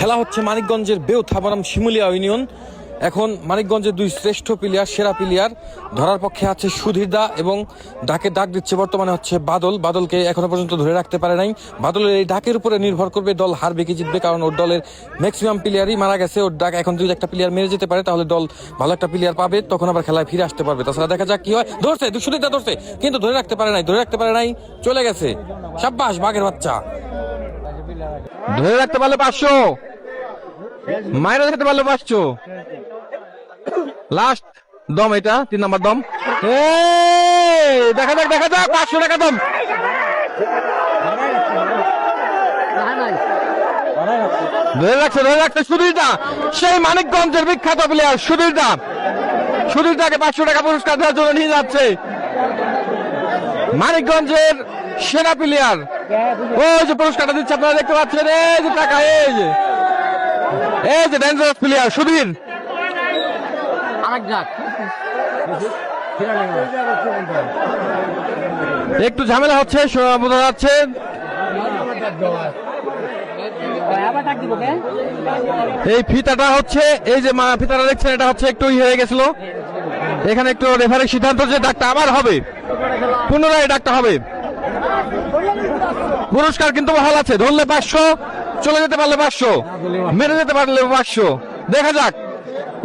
খেলা হচ্ছে মানিকগঞ্জের বেউথা বনাম শিমুলিয়া ইউনিয়ন। এখন মানিকগঞ্জের দুই শ্রেষ্ঠ প্লেয়ার সেরা প্লেয়ার ধরার পক্ষে আছে সুধীর দা এবং ডাকে ডাক দিচ্ছে বর্তমানে হচ্ছে বাদল। বাদলকে এখনও পর্যন্ত ধরে রাখতে পারে নাই। বাদলের এই ডাকের উপরে নির্ভর করবে দল হারবে কি জিতবে, কারণ ওর দলের ম্যাক্সিমাম প্লেয়ারই মারা গেছে। ওর ডাক এখন যদি একটা প্লেয়ার মেরে যেতে পারে, তাহলে দল ভালো একটা প্লেয়ার পাবে। তখন আবার খেলায় ফিরে আসতে পারবে। তাছাড়া দেখা যাক কি হয়। ধরছে সুধীরদা ধরছে, কিন্তু ধরে রাখতে পারে নাই, ধরে রাখতে পারে নাই, চলে গেছে। সাব্বাস, বাঘের বাচ্চা। ধরে রাখতে পারলে পাঁচশো। রাখতে পারলে পাঁচশো লাস্ট দম এটা, তিন নাম্বার দম। দেখা যাক দেখা যাক, পাঁচশো টাকা দম। ধরে রাখছে ধরে রাখছে সেই মানিকগঞ্জের বিখ্যাত প্লেয়ার পাঁচশো টাকা পুরস্কার দেওয়ার জন্য নিয়ে যাচ্ছে। মানিকগঞ্জের সেরা প্লেয়ার ওই যে পুরস্কারটা দিচ্ছে, আপনারা দেখতে পাচ্ছেন, এই যে টাকা, এই যে। এই যে ডেঞ্জারাস প্লেয়ার সুধীর। একটু ঝামেলা হচ্ছে বোঝা যাচ্ছে। এই ফিতাটা হচ্ছে এই যে মা- ফিতাটা দেখছেন এটা হচ্ছে একটু হয়ে গেছিল। এখানে একটু রেফারির সিদ্ধান্ত যে ডাকটা আবার হবে। পুনরায় ডাকটা হবে। পুরস্কার কিন্তু বহাল আছে ধরলে পাঁচশো। চলে যেতে পারলে পাঁচশো, মেরে যেতে পারলে পাঁচশো। দেখা যাক।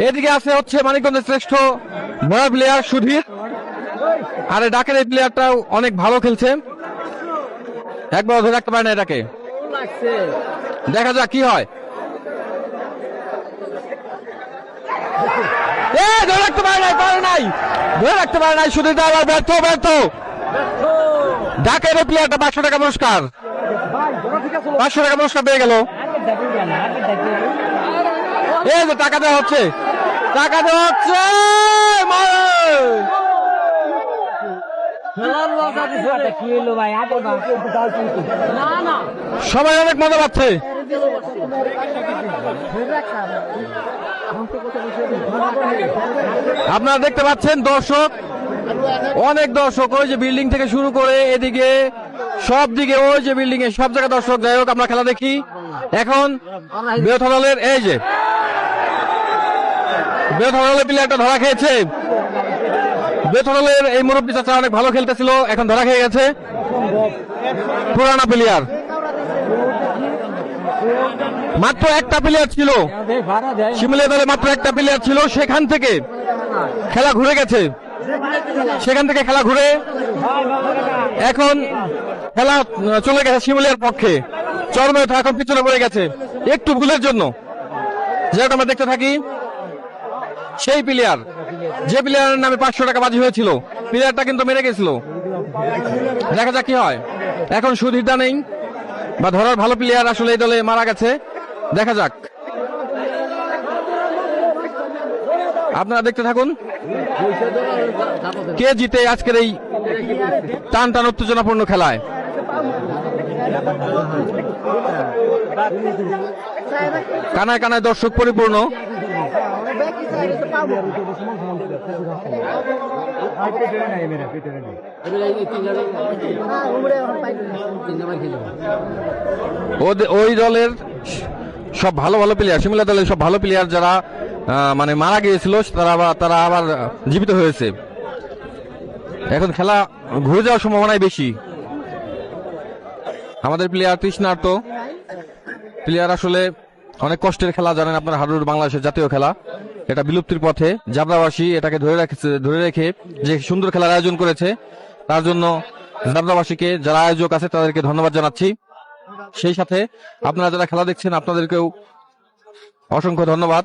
এদিকে আছে হচ্ছে মানিকগঞ্জের শ্রেষ্ঠ বড় প্লেয়ার সুধীর। আর ডাকের এই প্লেয়ারটাও অনেক ভালো খেলছে। একবার ধরে রাখতে পারে না এটাকে। দেখা যাক কি হয়। এ, ধরে রাখতে পারে নাই পারে নাই। ধরে রাখতে পারে নাই সুধীর আবার ব্যর্থ ব্যর্থ। ঢাকের এই প্লেয়ারটা পাঁচশো টাকা পুরস্কার। পাঁচশো টাকা পুরস্কার পেয়ে গেল। এই যে টাকা দেওয়া হচ্ছে। টাকা দেওয়া হচ্ছে! সবাই অনেক মজা পাচ্ছে। আপনারা দেখতে পাচ্ছেন দর্শক, অনেক দর্শক ওই যে বিল্ডিং থেকে শুরু করে এদিকে সব দিকে ওই যে বিল্ডিং এ সব জায়গায় দর্শক, যাই হোক, আমরা খেলা দেখি। এখন বেথা দলের এই যে বেথা দলের প্লেয়ারটা ধরা খেয়েছে। বেথা দলের এই মুরব্বী চাচা অনেক ভালো খেলতেছিল, এখন ধরা খেয়ে গেছে। পুরানা প্লেয়ার মাত্র একটা প্লেয়ার ছিল। শিমলিয়া দলে মাত্র একটা প্লেয়ার ছিল, সেখান থেকে খেলা ঘুরে গেছে। সেখান থেকে খেলা ঘুরে। এখন খেলা চলে গেছে শিমুলিয়ার পক্ষে। চরমেথা এখন পিছনে পড়ে গেছে। একটু ভুলের জন্য। যেটা আমরা দেখতে থাকি, সেই প্লেয়ার যে প্লেয়ারের নামে পাঁচশো টাকা বাজি হয়েছিল প্লেয়ারটা কিন্তু মেরে গেছিল। দেখা যাক কি হয়। এখন সুধীরদা নেই, বা ধরার ভালো প্লেয়ার আসলে এই দলে মারা গেছে। দেখা যাক। আপনারা দেখতে থাকুন, কে জিতে আজকের এই টান টান উত্তেজনাপূর্ণ খেলায়। কানায় কানায় দর্শক পরিপূর্ণ। ওই দলের সব ভালো ভালো প্লেয়ার শিমলা দলের সব ভালো প্লেয়ার যারা মানে মারা গিয়েছিল, তারা তারা আবার জীবিত হয়েছে। এখন খেলা ঘুরে যাওয়ার সম্ভাবনাই বেশি। আমাদের প্লেয়ার তৃষ্ণার্ত প্লেয়ার আসলে অনেক কষ্টের খেলা, জানেন আপনার হাডুর বাংলাদেশের জাতীয় খেলা। এটা বিলুপ্তির পথে। জাবরাবাসী এটাকে ধরে রেখেছে, ধরে রেখে যে সুন্দর খেলার আয়োজন করেছে, তার জন্য জাবরাবাসীকে যারা আয়োজক আছে, তাদেরকে ধন্যবাদ জানাচ্ছি। সেই সাথে আপনারা যারা খেলা দেখছেন, আপনাদেরকেও অসংখ্য ধন্যবাদ।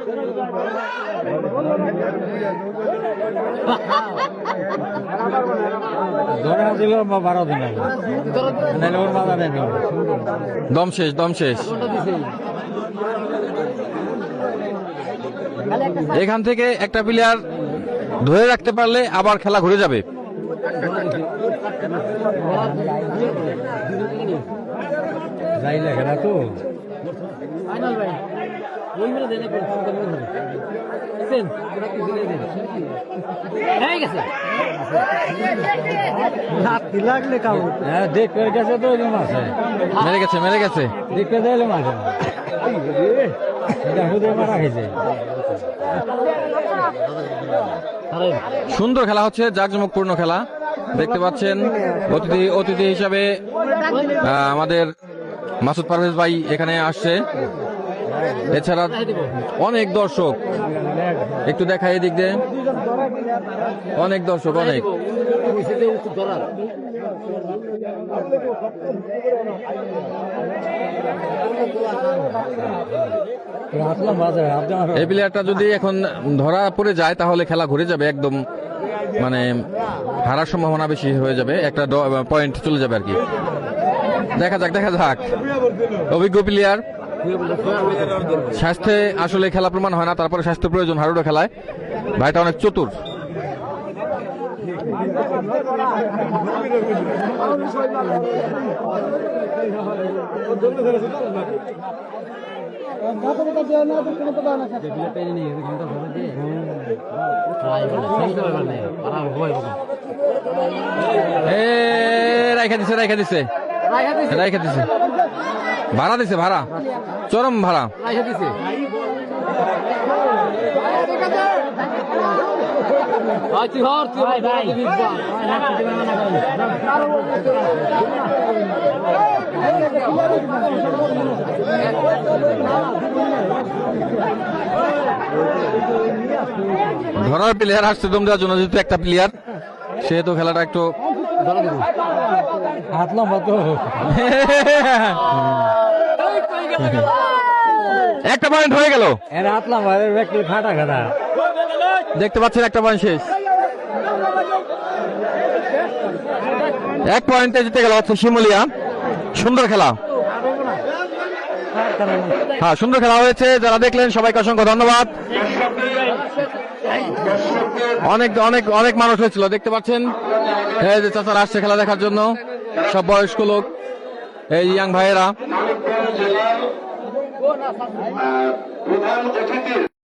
ধরে বারো দিন দম শেষ দম শেষ। এখান থেকে একটা প্লেয়ার ধরে রাখতে পারলে আবার খেলা ঘুরে যাবে। লেখা তো। ফাইনাল ভাই ওই মেরে দেন একবার দেখছেন হয়ে গেছে। লাতি লাগলে কাউ হ্যাঁ গেছে তো এরকম আছে। মেরে গেছে মেরে গেছে। দিলে সুন্দর খেলা হচ্ছে জাঁকজমকপূর্ণ খেলা। দেখতে পাচ্ছেন অতিথি অতিথি হিসাবে আমাদের মাসুদ পারভেজ ভাই এখানে আসছে। এছাড়া অনেক দর্শক। একটু দেখা এদিক দিয়ে। অনেক দর্শক, অনেক। এই প্লেয়ারটা যদি এখন ধরা পড়ে যায়, তাহলে খেলা ঘুরে যাবে একদম মানে হারার সম্ভাবনা বেশি হয়ে যাবে। একটা পয়েন্ট চলে যাবে আর কি। দেখা যাক দেখা যাক। অভিজ্ঞ প্লেয়ার স্বাস্থ্যে আসলে খেলা প্রমাণ হয় না তারপরে স্বাস্থ্য প্রয়োজন হারুডো খেলায়। ভাইটা অনেক চতুর। এ রাইখা দিছে। রাইখা দিছে। রাইখা দিছে। ভাড়া দিছে ভাড়া? চরম ভাড়া। ধরার প্লেয়ার আসছে দেওয়ার জন্য যেহেতু একটা প্লেয়ার সেহেতু খেলাটা একটু হাত লম্বা তো। একটা পয়েন্ট হয়ে গেল। দেখতে পাচ্ছেন একটা পয়েন্ট শেষ। এক পয়েন্টে জিতে গেল হচ্ছে শিমুলিয়া। সুন্দর খেলা। হ্যাঁ সুন্দর খেলা হয়েছে। যারা দেখলেন সবাইকে অসংখ্য ধন্যবাদ। অনেক অনেক অনেক মানুষ হয়েছিল। দেখতে পাচ্ছেন? এই যে চাচারা আসছে খেলা দেখার জন্য। সব বয়স্ক লোক। এই ইয়াং ভাইয়েরা।